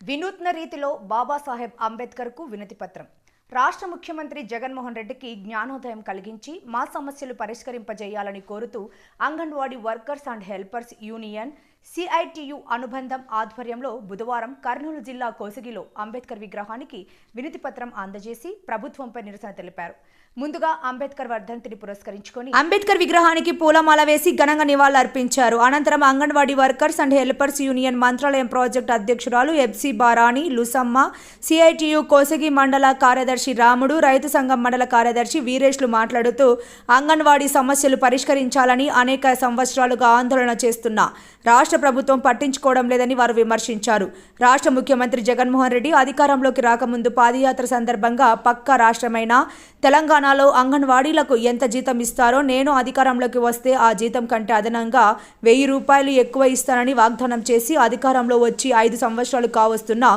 వినూత్న రీతిలో బాబాసాహెబ్ అంబేద్కర్కు వినతి పత్రం. రాష్ట్ర ముఖ్యమంత్రి జగన్మోహన్ రెడ్డికి జ్ఞానోదయం కలిగించి మా సమస్యలు పరిష్కరింపజేయాలని కోరుతూ anganwadi workers and helpers union CITU అనుబంధం ఆధ్వర్యంలో బుధవారం కర్నూలు జిల్లా కోసగిలో అంబేద్కర్ విగ్రహానికి వినతి పత్రం అందజేసి ప్రభుత్వంపై నిరసన తెలిపారు. ముందుగా అంబేద్కర్ వర్ధంతిని పురస్కరించుకొని అంబేద్కర్ విగ్రహానికి పూలమాల వేసి ఘనంగా నివాళులర్పించారు. అనంతరం anganwadi workers and helpers union Mantralayam project అధ్యక్షురాలు ఎఫ్సి బారాణి లుసమ్మ సిఐటియు కోసగి మండల కార్యదర్శి రాముడు రైతు సంఘం మండల కార్యదర్శి వీరేష్లు మాట్లాడుతూ అంగన్వాడీ సమస్యలు పరిష్కరించాలని అనేక సంవత్సరాలుగా ఆందోళన చేస్తున్న రాష్ట్ర ప్రభుత్వం పట్టించుకోవడం లేదని వారు విమర్శించారు. రాష్ట్ర ముఖ్యమంత్రి జగన్మోహన్ రెడ్డి అధికారంలోకి రాకముందు పాదయాత్ర సందర్భంగా పక్క రాష్ట్రమైన తెలంగాణలో అంగన్వాడీలకు ఎంత జీతం ఇస్తారో నేను అధికారంలోకి వస్తే ఆ జీతం కంటే అదనంగా వెయ్యి రూపాయలు ఎక్కువ ఇస్తానని వాగ్దానం చేసి అధికారంలో వచ్చి ఐదు సంవత్సరాలు కావస్తున్నా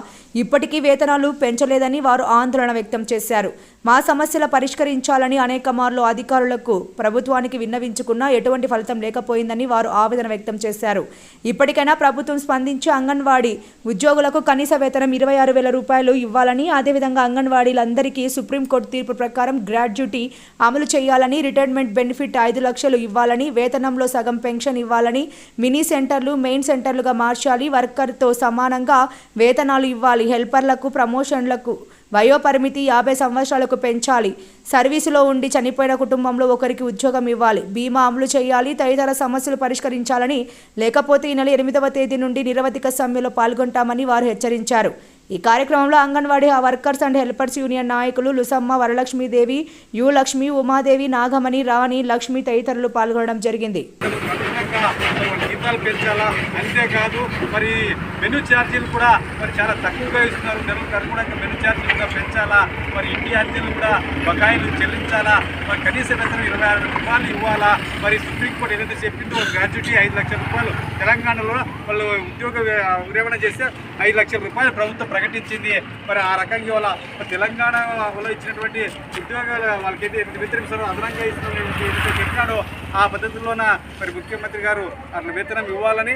ఇప్పటికీ వేతనాలు పెంచలేదని వారు ఆందోళన వ్యక్తం చేశారు. మా సమస్యల పరిష్కరించాలని అనేక మార్లు అధికారులకు ప్రభుత్వానికి విన్నవించుకున్నా ఎటువంటి ఫలితం లేకపోయిందని వారు ఆవేదన వ్యక్తం చేశారు. ఇప్పటికైనా ప్రభుత్వం స్పందించి అంగన్వాడీ ఉద్యోగులకు కనీస వేతనం ఇరవై ఆరు వేల రూపాయలు ఇవ్వాలని అదేవిధంగా అంగన్వాడీలందరికీ సుప్రీంకోర్టు తీర్పు ప్రకారం గ్రాడ్యుటీ అమలు చేయాలని రిటైర్మెంట్ బెనిఫిట్ ఐదు లక్షలు ఇవ్వాలని వేతనంలో సగం పెన్షన్ ఇవ్వాలని మినీ సెంటర్లు మెయిన్ సెంటర్లుగా మార్చాలి వర్కర్తో సమానంగా వేతనాలు ఇవ్వాలి హెల్పర్లకు ప్రమోషన్లకు వయోపరిమితి యాభై సంవత్సరాలకు పెంచాలి. సర్వీసులో ఉండి చనిపోయిన కుటుంబంలో ఒకరికి ఉద్యోగం ఇవ్వాలి. బీమా అమలు చేయాలి. తదితర సమస్యలు పరిష్కరించాలని లేకపోతే ఈ నెల ఎనిమిదవ తేదీ నుండి నిరవధిక సమ్మెలో పాల్గొంటామని వారు హెచ్చరించారు. ఈ కార్యక్రమంలో anganwadi workers and helpers union నాయకులు లుసమ్మ వరలక్ష్మీదేవి యు లక్ష్మి ఉమాదేవి నాగమణి రాణి లక్ష్మి తదితరులు పాల్గొనడం జరిగింది. అదనంగా జీతాలు పెంచాలా? అంతేకాదు మరి మెను ఛార్జీలు కూడా మరి చాలా తక్కువగా ఇస్తున్నారు. నెలకు అనుగుణంగా మెను ఛార్జీలు కూడా పెంచాలా? మరి ఇంటి అద్దెలు కూడా బకాయిలు చెల్లించాలా? మరి కనీస వేతనం ఇరవై ఆరు రూపాయలు ఇవ్వాలా? మరి సుప్రీంకోర్టు ఏదైతే చెప్పిందో గ్రాడ్యుటీ ఐదు లక్షల రూపాయలు తెలంగాణలో వాళ్ళు ఉద్యోగ విరమణ చేస్తే ఐదు లక్షల రూపాయలు ప్రభుత్వం ప్రకటించింది. మరి ఆ రకంగా వాళ్ళ తెలంగాణలో ఇచ్చినటువంటి ఉద్యోగాలు వాళ్ళకైతే వ్యతిరేకిస్తారో అదనంగా ఇస్తున్నటువంటి చేస్తున్నాడో. ఆ పద్ధతిలోన మరి ముఖ్యమంత్రి గారు అట్లా వేతనం ఇవ్వాలని